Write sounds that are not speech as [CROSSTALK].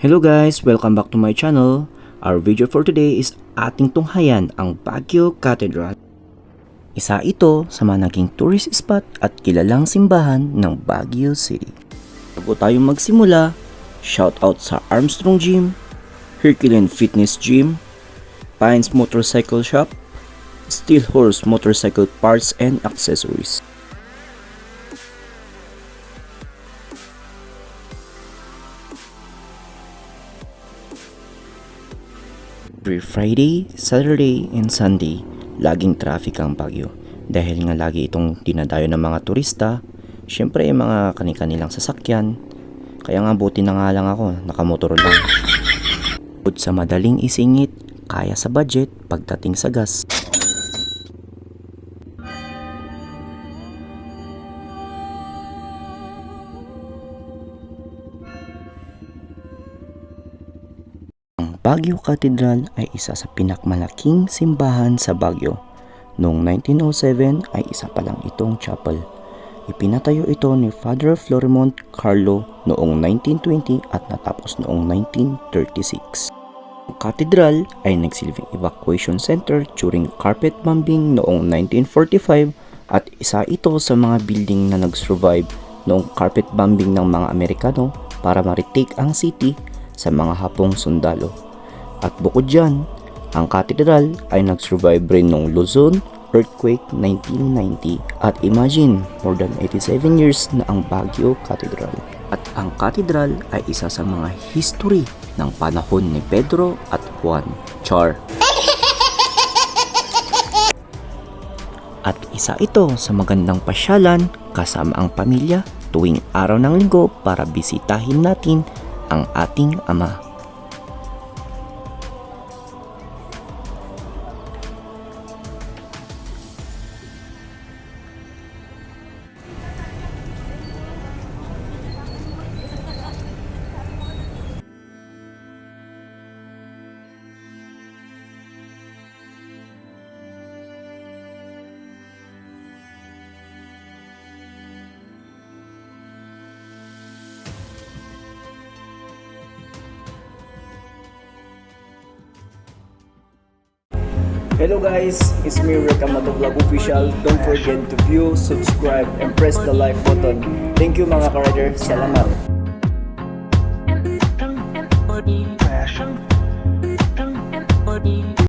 Hello guys! Welcome back to my channel. Our video for today is ating tunghayan ang Baguio Cathedral. Isa ito sa mga naging tourist spot at kilalang simbahan ng Baguio City. Bago tayo magsimula, shout out sa Armstrong Gym, Herculean Fitness Gym, Pines Motorcycle Shop, Steel Horse Motorcycle Parts and Accessories. Every Friday, Saturday, and Sunday, laging traffic ang Baguio. Dahil nga lagi itong dinadayo ng mga turista, syempre yung mga kani-kanilang sasakyan. Kaya nga buti na nga lang ako, nakamotor lang. Bukod sa madaling isingit, kaya sa budget pagdating sa gas. Baguio Cathedral ay isa sa pinakmalaking simbahan sa Baguio. Noong 1907 ay isa pa lang itong chapel. Ipinatayo ito ni Father Florimont Carlo noong 1920 at natapos noong 1936. Ang katedral ay nagsilbing evacuation center during carpet bombing noong 1945 at isa ito sa mga building na nag-survive noong carpet bombing ng mga Amerikano para ma-retake ang city sa mga hapong sundalo. At bukod dyan, ang katedral ay nag-survive rin noong Luzon earthquake 1990 at imagine more than 87 years na ang Baguio Cathedral. At ang katedral ay isa sa mga history ng panahon ni Pedro at Juan Char. [LAUGHS] At isa ito sa magandang pasyalan kasama ang pamilya tuwing araw ng linggo para bisitahin natin ang ating ama. Hello guys, it's me Rick Amato Vlog Official. Don't forget to view, subscribe, and press the like button. Thank you mga ka-rider. Salamat.